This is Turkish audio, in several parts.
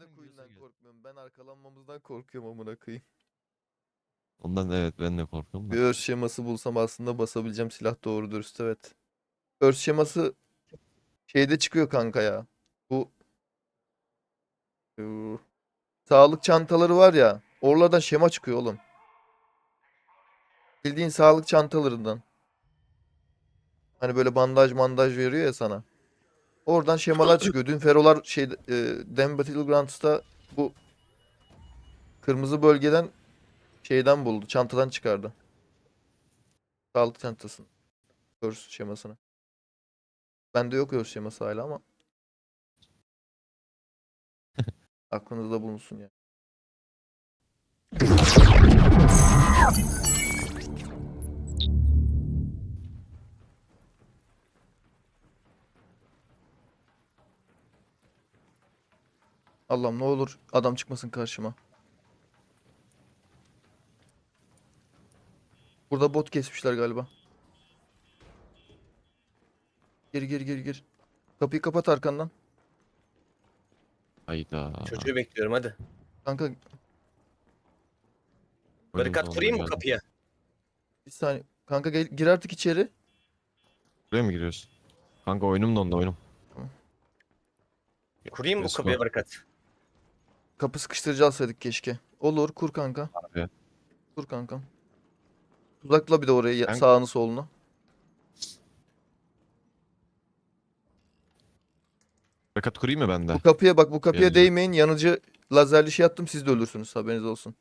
Ben de gel. korkmuyorum. Ben arkalanmamızdan korkuyorum amına koyayım. Ondan evet ben de korkuyorum. da. Bir örs şeması bulsam aslında basabileceğim silah doğru dürüst evet. Örs şeması şeyde çıkıyor kanka ya. Bu sağlık çantaları var ya. Oralardan şema çıkıyor oğlum. Bildiğin sağlık çantalarından. Hani böyle bandaj mandaj veriyor ya sana. Oradan şemalar çıkıyor. Dün Ferolar şey e, Dem Battlegrounds'ta bu kırmızı bölgeden şeyden buldu. Çantadan çıkardı. Sağlık çantasını. Örs şemasını. Bende yok örs şeması hala ama. Aklınızda bulunsun ya. Allah'ım ne olur adam çıkmasın karşıma. Burada bot kesmişler galiba. Gir gir gir gir. Kapıyı kapat arkandan. Hayda. Çocuğu bekliyorum hadi. Kanka Barikat Oyunun kurayım mı sonuna kapıya? bir saniye. Kanka gel, gir artık içeri. Buraya mı giriyorsun? Kanka oyunum dondu oyunum. Kurayım mı bu kapıya barikat? Kapı sıkıştırıcı alsaydık keşke. Olur kur kanka. Abi. Kur kanka. Uzakla bir de orayı Ben- sağını solunu. Barikat kurayım mı ben de? Bu kapıya bak bu kapıya Geleceğim. değmeyin. Yanıcı lazerli şey attım siz de ölürsünüz haberiniz olsun.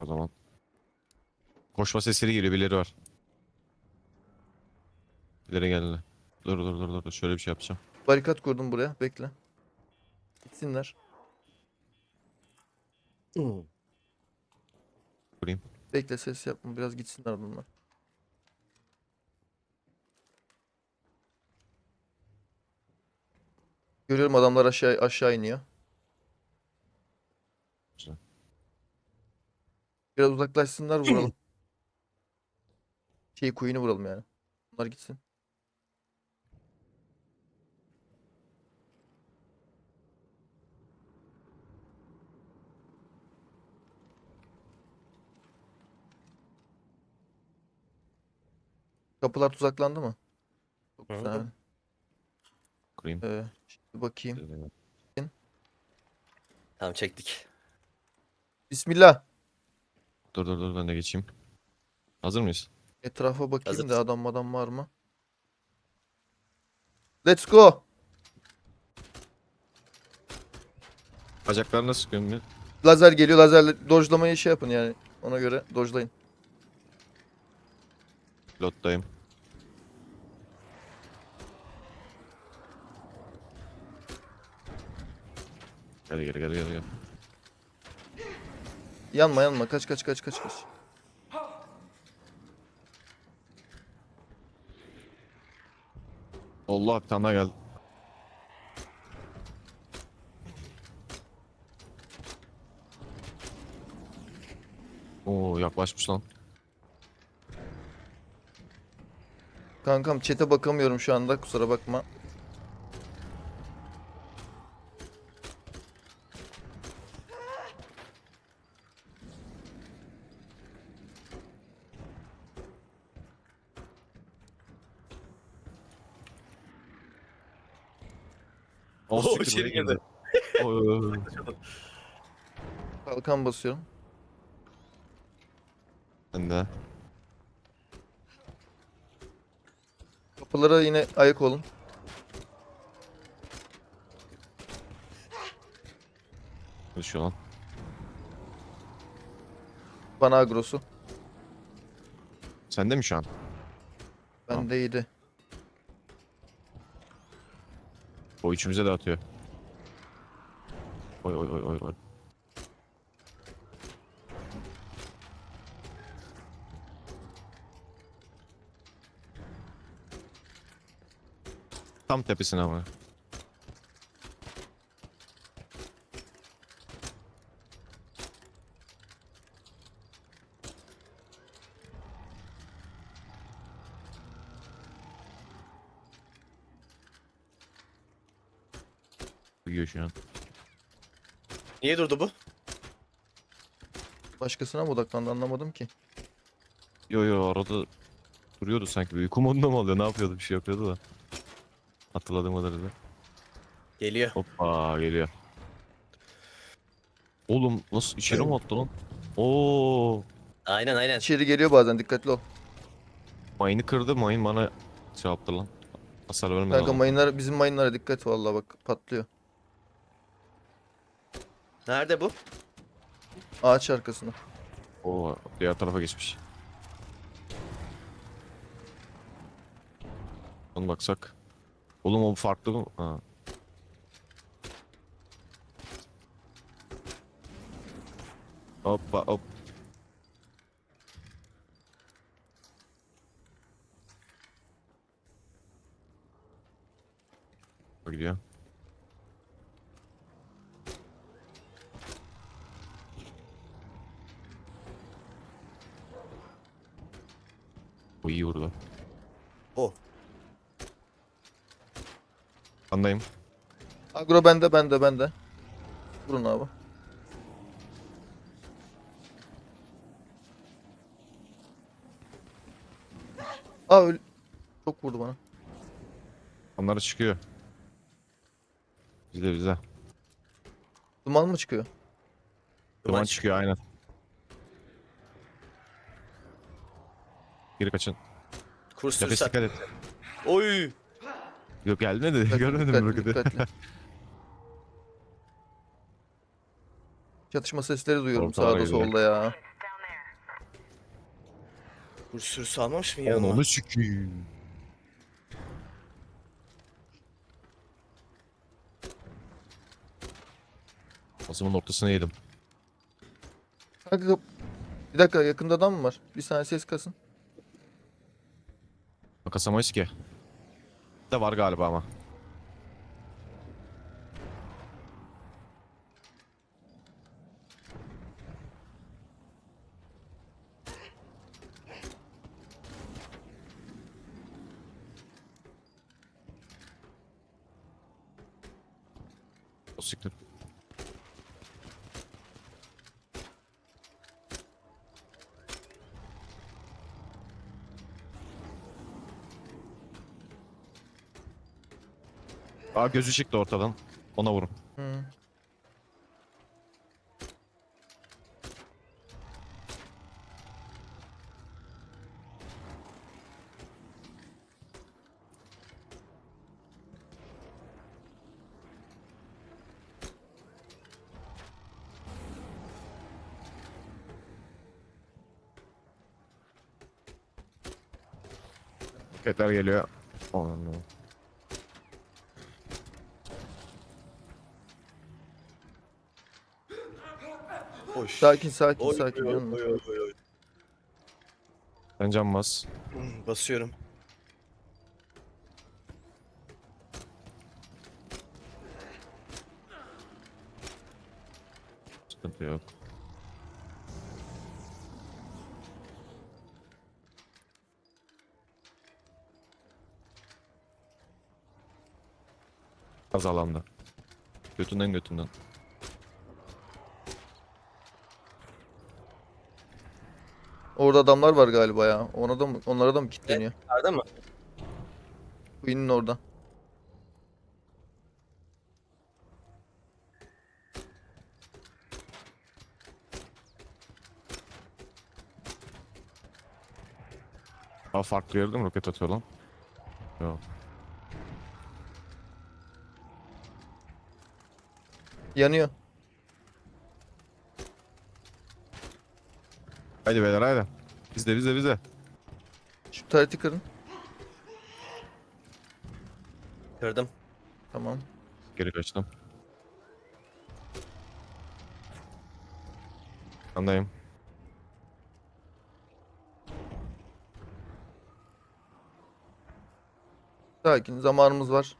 O zaman. Koşma sesleri geliyor birileri var. Birileri geldi. Dur dur dur dur şöyle bir şey yapacağım. Barikat kurdum buraya. Bekle. Gitsinler. Kurayım. Bekle ses yapma. Biraz gitsinler bunlar. Görüyorum adamlar aşağı aşağı iniyor. Güzel. Biraz uzaklaşsınlar vuralım. Şey Queen'i vuralım yani. Bunlar gitsin. Kapılar tuzaklandı mı? Çok Hı güzel. Kurayım. Ee, şimdi bakayım. Tamam çektik. Bismillah. Dur dur dur ben de geçeyim. Hazır mıyız? Etrafa bakayım da Hazırız. adam adam var mı? Let's go. Bacaklarına sıkıyorum bir. Lazer geliyor. Lazerle dojlamayı şey yapın yani. Ona göre dojlayın. Pilottayım. Gel gel gel gel gel. Yanma yanma. Kaç kaç kaç kaç kaç. Allah bir tane daha geldi. Oo yaklaşmış lan. Kankam chat'e bakamıyorum şu anda. Kusura bakma. Oh, Oo, içeri girdi. Kalkan basıyorum. Ben de. Kapılara yine ayak olun. Konuşuyor lan. Bana agrosu. Sende mi şu an? Tamam. Bendeydi. O üçümüze de atıyor. Oy oy oy oy oy. Tam tepesine ama. Duyuyor şu an. Niye durdu bu? Başkasına mı odaklandı anlamadım ki. Yo yo arada duruyordu sanki. Bir uyku modunda mı alıyor? Ne yapıyordu? Bir şey yapıyordu da. Hatırladığım kadarıyla. Geliyor. Hoppa geliyor. Oğlum nasıl içeri mi attı lan? Oo, Aynen aynen. İçeri geliyor bazen dikkatli ol. mayını kırdı. Mayın bana şey yaptı lan. Hasar vermedi. Kanka ama. mayınlar bizim mayınlara dikkat vallahi bak patlıyor. Nerede bu? Ağaç arkasında. Oo, diğer tarafa geçmiş. Ona baksak. Oğlum o farklı mı? Ha. Hoppa hop. Gidiyor. Bu iyi vurdu. O. Andayım. Agro bende bende bende. Vurun abi. Aa öl Çok vurdu bana. Onlar çıkıyor. Bizde bizde. Duman mı çıkıyor? Duman çıkıyor aynen. Geri kaçın. Kurs Nefes dikkat et. Oy. Yok gelmedi. Dikkatli, Görmedim dikkatli, roketi. Çatışma sesleri duyuyorum Ortalara sağda gidiyor. solda ya. Kurs sürüsü almamış mı yanıma? Onu sikiyim. Ağzımın ortasına yedim. Kanka bir dakika yakında adam mı var? Bir saniye ses kasın. Kasamayız ki. De var galiba ama. O siktir. Aa gözü çıktı ortadan. Ona vurun. Hı. Roketler geliyor. Aman Allah'ım. Oy. Sakin sakin Oy, sakin. oy, oy, oy, oy, oy. Sen can bas. Basıyorum. Sıkıntı yok. Az alanda. Götünden götünden. Orada adamlar var galiba ya. Ona da mı, onlara da mı kilitleniyor? Nerede mi? Queen'in orada. Aa farklı yerde mi roket atıyor lan? Yok. Yanıyor. Haydi beyler haydi. Bizde bizde bizde. Şu tareti kırın. Kırdım. Tamam. Geri kaçtım. Andayım. Sakin. Zamanımız var.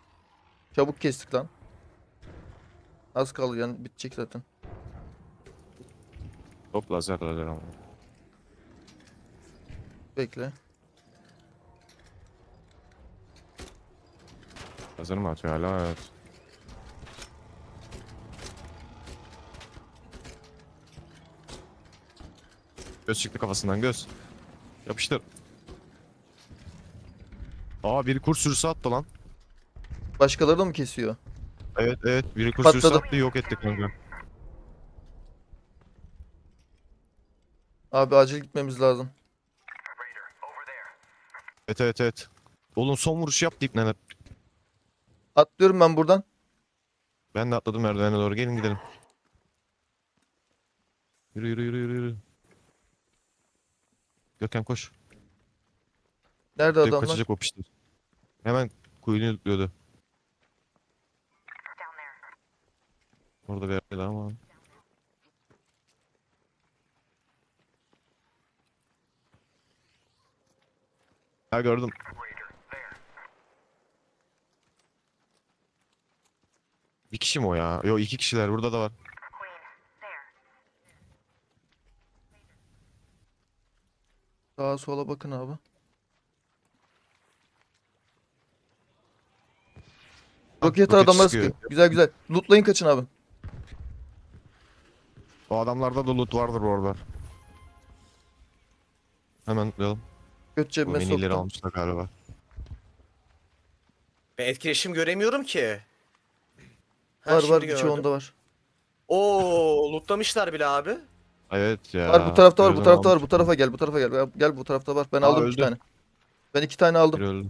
Çabuk kestik lan. Az kaldı yani bitecek zaten. Hop lazer lazer ama. Bekle. Hazır mı atıyor hala? Evet. Göz çıktı kafasından göz. Yapıştır. Aa bir kur sürüsü attı lan. Başkaları da mı kesiyor? Evet evet bir kur Patladı. sürüsü attı yok ettik kanka. Abi acil gitmemiz lazım. Evet evet evet. Oğlum son vuruş yap deyip neler. Atlıyorum ben buradan. Ben de atladım merdivene doğru gelin gidelim. Yürü yürü yürü yürü yürü. Gökhan koş. Nerede Direkt adamlar? kaçacak o pişti. Hemen kuyunu yutluyordu. Orada bir yerde ama. Ha gördüm. Bir kişi mi o ya? Yok iki kişiler burada da var. Sağa sola bakın abi. Roket roket adamlar sıkıyor. sıkıyor. Güzel güzel. Lootlayın kaçın abi. O adamlarda da loot vardır orada. Hemen lootlayalım. Göt Bu cebime minileri soktum. almışlar galiba. Ben etkileşim göremiyorum ki. Ha, Var şimdi var gördüm. birçoğunda var. Oo, lootlamışlar bile abi. Evet ya. Var bu tarafta var bu tarafta var bu tarafa gel bu tarafa gel. Gel- bu tarafta var. Ben Aa, aldım iki tane. Ben iki tane aldım. Biri öldü.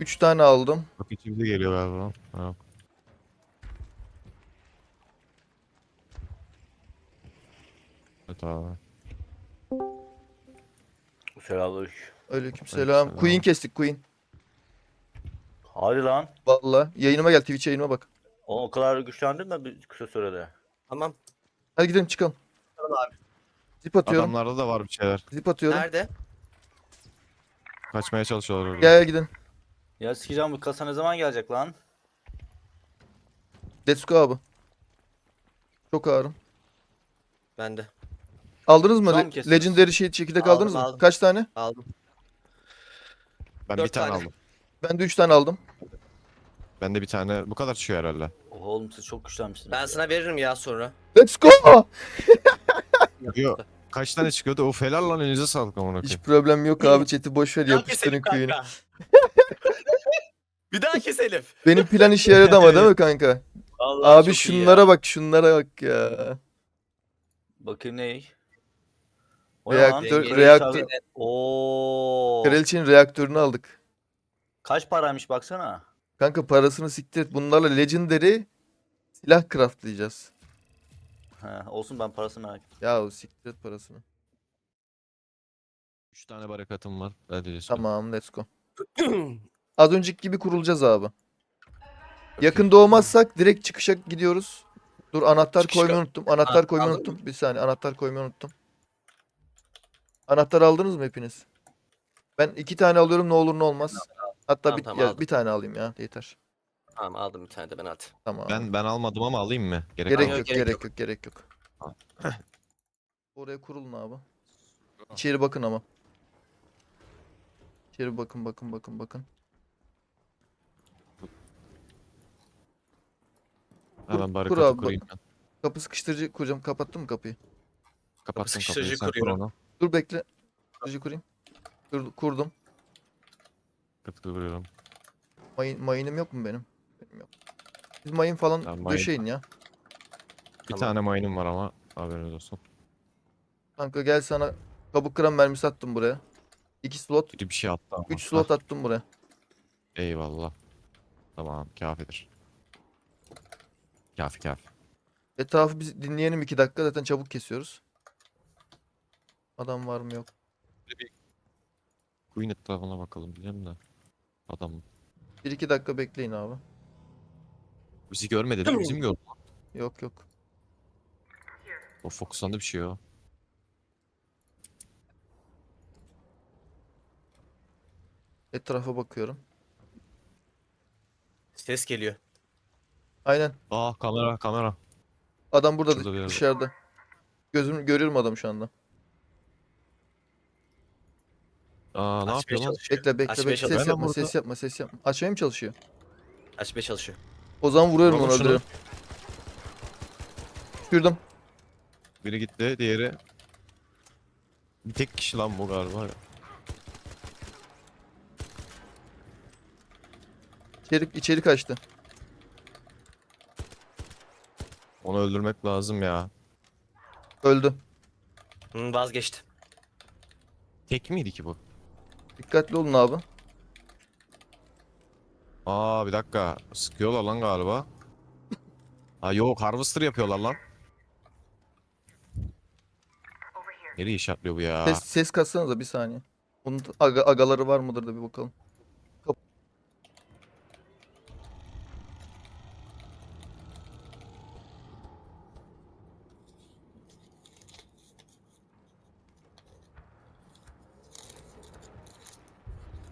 Üç tane aldım. Bak içimize geliyor galiba. Ha. Evet abi. Selamünaleyküm. Aleykümselam. Aleykümselam. Queen kestik Queen. Hadi lan. Valla. Yayınıma gel Twitch yayınıma bak. O, o kadar güçlendin mi bir kısa sürede? Tamam. Hadi gidelim çıkalım. Tamam abi. Zip atıyorum. Adamlarda da var bir şeyler. Zip atıyorum. Nerede? Kaçmaya çalışıyorlar orada. Gel gidin. Ya sikeceğim bu kasa ne zaman gelecek lan? Let's go abi. Çok ağırım. Bende. Aldınız mı? An Le- kesiyoruz? Legendary şey çekirdek Aldım, aldınız mı? aldım. Kaç tane? Aldım. Ben Dört bir tane, tane. aldım. Ben de 3 tane aldım. Ben de bir tane. Bu kadar çıkıyor herhalde. Oha oğlum siz çok güçlenmişsiniz. Ben sana veririm ya sonra. Let's go! Yok. Kaç tane çıkıyordu? O helal lan elinize sağlık amına Hiç koyayım. problem yok abi chat'i boş ver yapıştırın kuyunu. bir daha keselim. Benim plan işe yaradı ama değil mi kanka? Vallahi Abi çok iyi şunlara bak şunlara bak ya. Bakayım ney? O ne lan? Reaktör, reaktör, Oo. kraliçenin reaktörünü aldık. Kaç paraymış baksana. Kanka parasını siktir et. Bunlarla legendary silah craftlayacağız. He, olsun ben parasını merak ettim. Ya siktir et parasını. 3 tane barakatım var. Hadi Yusuf. Tamam let's go. Az önceki gibi kurulacağız abi. Yakında olmazsak direkt çıkışa gidiyoruz. Dur anahtar Çıkış koymayı unuttum. Anahtar koymayı unuttum. Bir saniye anahtar koymayı unuttum. Anahtar aldınız mı hepiniz? Ben iki tane alıyorum ne olur ne olmaz. Hatta Tamam, bir, tamam, ya, aldım. bir tane alayım ya yeter. Tamam aldım bir tane de ben hadi. Tamam. Ben ben almadım ama alayım mı? Gerek, gerek yok. yok, gerek yok. gerek yok. Ha. Oraya kurulun abi. İçeri bakın ama. İçeri bakın, bakın, bakın, bakın. Hemen Kur barakatı abi, kurayım ben. Kapı sıkıştırıcı kuracağım. Kapattın mı kapıyı? Kapattım sıkıştırıcı kapıyı. Sen kur kuruyorum. onu. Dur bekle. Sıkıştırıcı kurayım. Dur, kurdum. Kapıyı kuruyorum. Mayın, mayınım yok mu benim? Benim yok. Biz mayın falan Tamam, mayın- döşeyin ya. Bir Tamam. tane mine'im var ama haberiniz olsun. Kanka gel sana kabuk kıran mermisi attım buraya. 2 slot, Biri bir şey attı ama. 3 slot attım buraya. Eyvallah. Tamam kafidir. Kafi kafi. Etrafı biz dinleyelim 2 dakika zaten çabuk kesiyoruz. Adam var mı yok. Queen etrafına bakalım diyeceğim de. Adam 1-2 dakika bekleyin abi. bizi görmedi değil mi? Bizim gördü. Yok yok. O fokuslandı bir şey o. Etrafa bakıyorum. Ses geliyor. Aynen. Aa kamera kamera. Adam burada Şurada bir yerde. dışarıda. Gözüm görüyorum adam şu anda. Aa ne yapıyor lan? çalışıyor. Bekle bekle Açmaya bekle. çalışıyor. Ses Ben yapma burada- ses yapma ses yapma. Açmaya mı çalışıyor? Açmaya çalışıyor. O zaman vuruyorum Vuralım onu şunu. öldürüyorum. Düşürdüm. Biri gitti, diğeri... Bir tek kişi lan bu galiba. İçeri, içeri kaçtı. Onu öldürmek lazım ya. Öldü. Hı, vazgeçti. Tek miydi ki bu? Dikkatli olun abi. Aa bir dakika. Sıkıyorlar lan galiba. Ha yok harvester yapıyorlar lan. Nereye işaretliyor bu ya? Ses, ses katsanıza bir saniye. Bunun aga, agaları var mıdır da bir bakalım.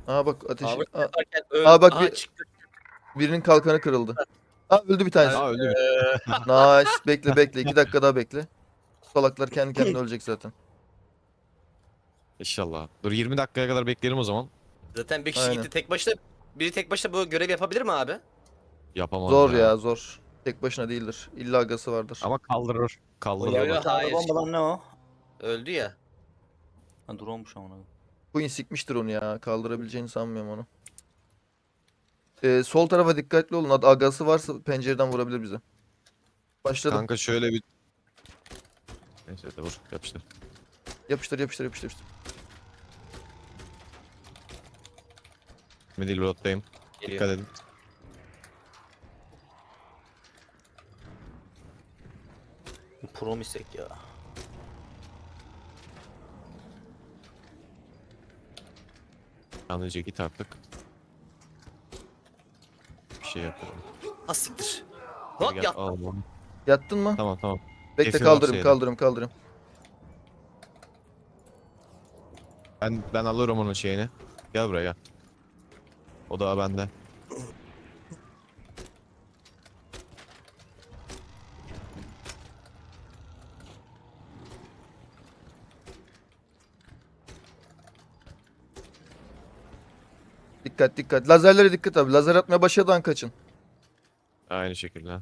Aa bak ateş. Abi Aa, Aa, bak bir- çıktı. birinin kalkanı kırıldı. Aa öldü bir tanesi. Aa öldü mü? Nice. Bekle bekle. iki dakika daha bekle. Salaklar kendi kendine ölecek zaten. İnşallah. Dur 20 dakikaya kadar bekleyelim o zaman. Zaten bir kişi Aynen. gitti tek başına. Biri tek başına bu görev yapabilir mi abi? Yapamam Zor ya zor. Tek başına değildir. İlla agası vardır. Ama kaldırır. Kaldırır. Yo, yo. Hayır. Bombadan ne o? Öldü ya. Ha drone'muş amına. Queen sikmiştir onu ya. Kaldırabileceğini sanmıyorum onu. Ee, sol tarafa dikkatli olun. Ad- Agası varsa pencereden vurabilir bize. Başladım. Kanka şöyle bir... Neyse de vur yapıştır. Yapıştır yapıştır yapıştır. yapıştır. Middle road'dayım. Geliyor. Dikkat edin. Pro misek ya. Yalnızca git artık. Bir şey yapalım. Ha siktir. Gel, Hop gel, yat. al bunu. Yattın mı? Tamam tamam. Bekle varsa kaldırayım kaldırayım. Ben ben alırım onun şeyini. Gel buraya gel. O da bende. Dikkat dikkat. Lazerlere dikkat abi. Lazer atmaya başladan kaçın. Aynı şekilde.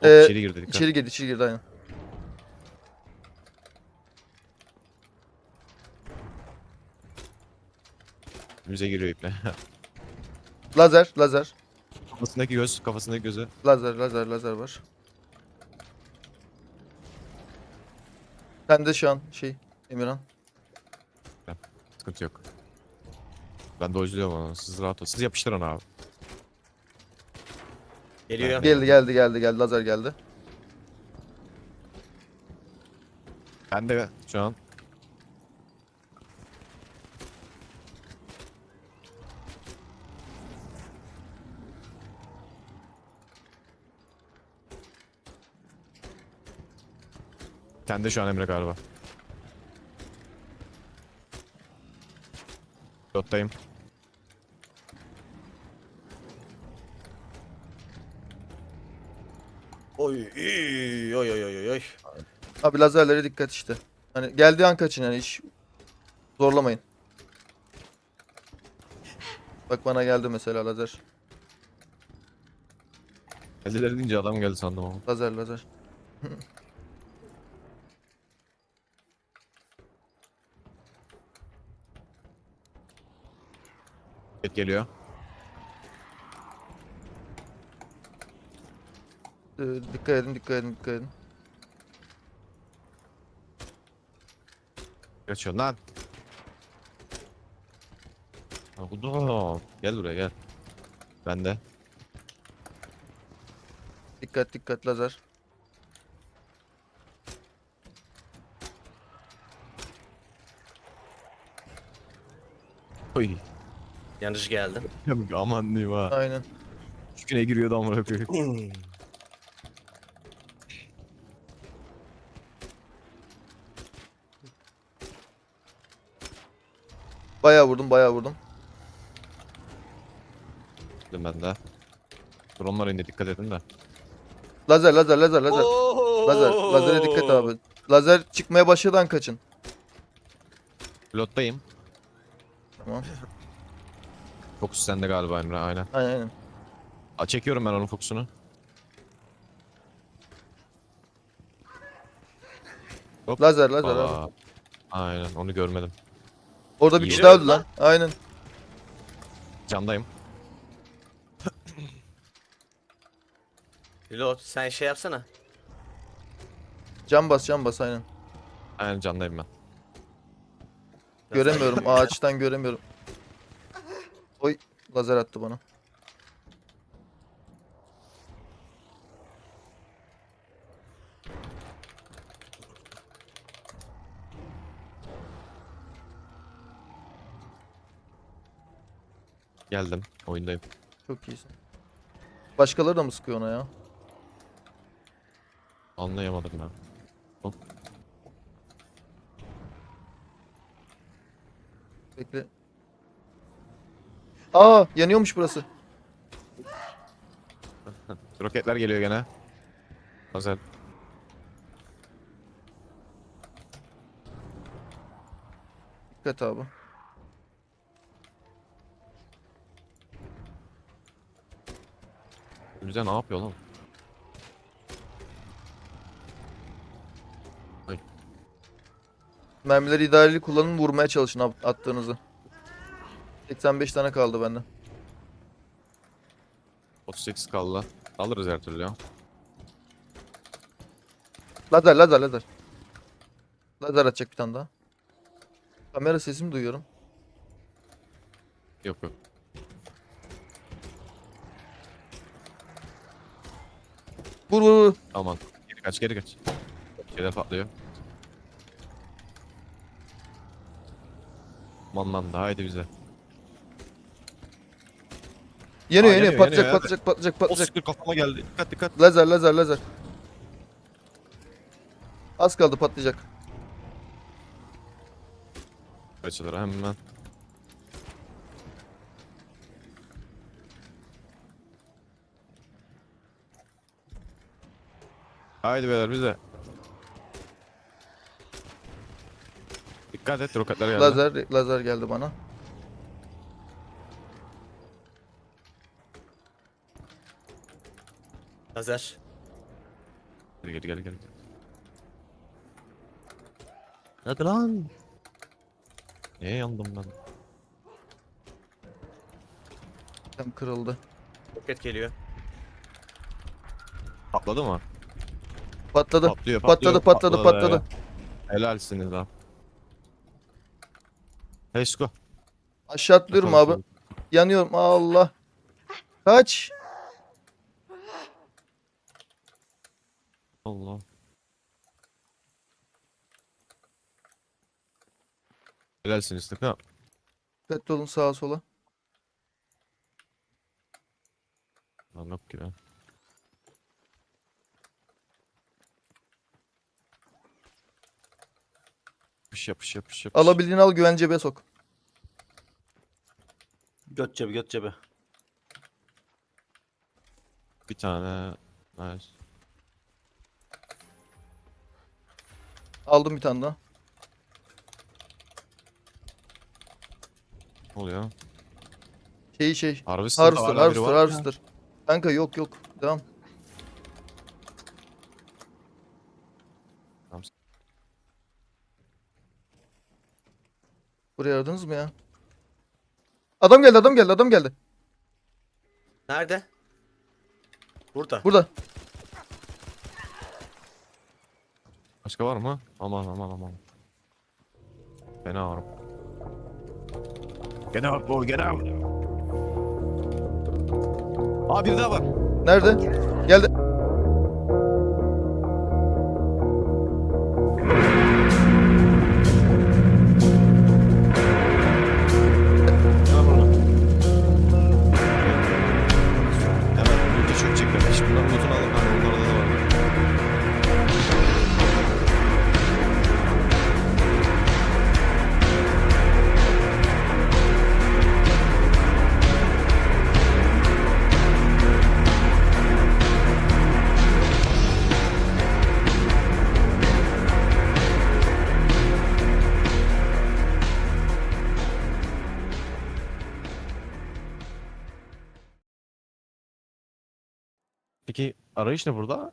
Hop, Ee, içeri girdi dikkat. İçeri girdi içeri girdi aynen. Bize giriyor iple. Lazer lazer. kafasındaki göz, kafasındaki gözü. Lazer lazer lazer var. Sen de şu an şey Emirhan. Sıkıntı yok. Ben dojluyorum onu. Siz rahat olun. Siz yapıştırın abi. Geliyor. Geldi geldi geldi geldi lazer geldi. Ben de şu an Sen de şu an Emre galiba. Yottayım. Oy oy oy oy oy. Abi lazerlere dikkat işte. Hani geldiği an kaçın yani hiç zorlamayın. Bak bana geldi mesela lazer. Eldiler deyince adam geldi sandım ama. Lazer lazer. Et geliyor. Ee, dikkat edin dikkat edin dikkat edin. Kaçıyor lan. Oğlum. Gel buraya gel. Ben de. Dikkat dikkat lazer. Oy. Yanlış geldim. Aman diyeyim ha. Aynen. Şu güne giriyordu amına koyayım. Bayağı vurdum bayağı vurdum. Dedim ben de. Dronlar indi dikkat edin de. Lazer lazer lazer lazer. Lazer. Lazere dikkat abi. Lazer çıkmaya başladan kaçın. Pilottayım. Tamam. Fokus sende galiba Emre aynen. Aynen aynen. Aa, çekiyorum ben onun fokusunu. Lazer lazer. Aa, aynen onu görmedim. Orada bir kişi daha öldü lan. Aynen. Candayım. Reload sen şey yapsana. Can bas can bas aynen. Aynen candayım ben. Göremiyorum. Ağaçtan göremiyorum. Oy lazer attı bana. Geldim. Oyundayım. Çok iyisin. Başkaları da mı sıkıyor ona ya? Anlayamadım ben. Bekle. Aa yanıyormuş burası. Roketler geliyor gene. Özel. Dikkat abi. Bize ne yapıyor lan? Mermileri idareli kullanın vurmaya çalışın at- attığınızı. 85 tane kaldı bende. 38 kaldı. Alırız her türlü ya. Lazer lazer lazer. Lazer atacak bir tane daha. Kamera sesimi duyuyorum. Yok yok. Vur vur vur. Aman. Geri kaç geri kaç. Şeyler patlıyor. Aman lan da haydi bize. Yanıyor Aa, yanıyor. yanıyor, Patlayacak yanıyor, patlayacak patlayacak O patlayacak. sıkır kafama geldi. Dikkat dikkat. Lazer lazer lazer. Az kaldı patlayacak. Açılır hemen. Haydi beyler bize. Dikkat et roketler geldi. Lazer lazer geldi bana. Lazer. Gel gel gel gel. Hadi lan. Niye yandım ben? Tam kırıldı. Roket geliyor. Patladı mı? Patladı. Patlıyor, Patladı patlıyor, patladı patladı. ya. Helalsiniz lan. Hey Sko. Aşağı atlıyorum abi. Yanıyorum. Allah. Kaç. Allah. Helalsiniz ne? Dikkatli olun sağa sola. Lan yok ki ya. Yapış yapış yapış yapış. Alabildiğini al güven cebe sok. Göt cebi göt cebi. Bir tane. Nice. Aldım bir tane daha. Ne oluyor? Şeyi şey. Harvester, Harvester, hala biri Harvester, var. Harvester. Kanka yok yok. Devam. Tamam. Buraya aradınız mı ya? Adam geldi, adam geldi, adam geldi. Nerede? Burada. Burada. Başka var mı? Aman aman aman. Fena varım. Get out boy get out. Aa bir daha var. Nerede? Geldi. Arayış ne burada?